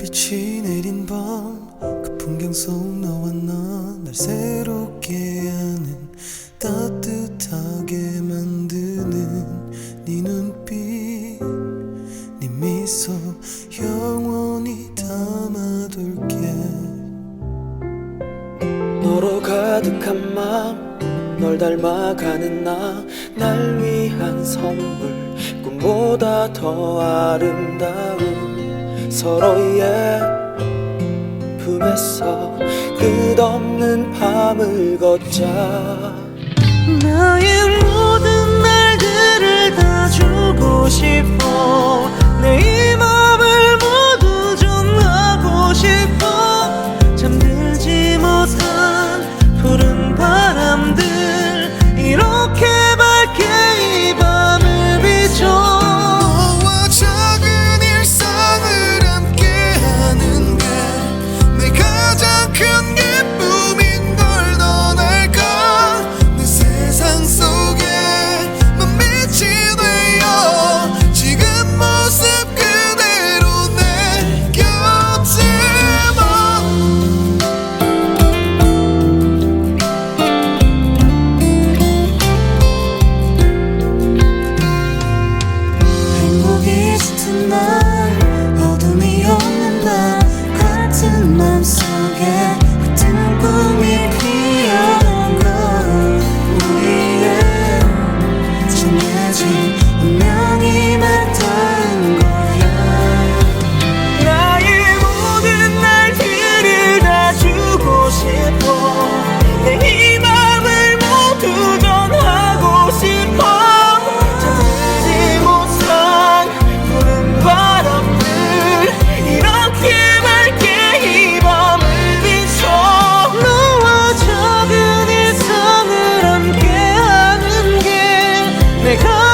빛이 내린 밤 그 풍경 속 너와 난날 새롭게 하는 따뜻하게 만드는 네 눈빛 네 미소 영원히 담아둘게. 너로 가득한 맘 널 닮아가는 나 날 위한 선물 꿈보다 더 아름다운 서로의 품에서 끝없는 밤을 걷자. 나의 모든 dejar.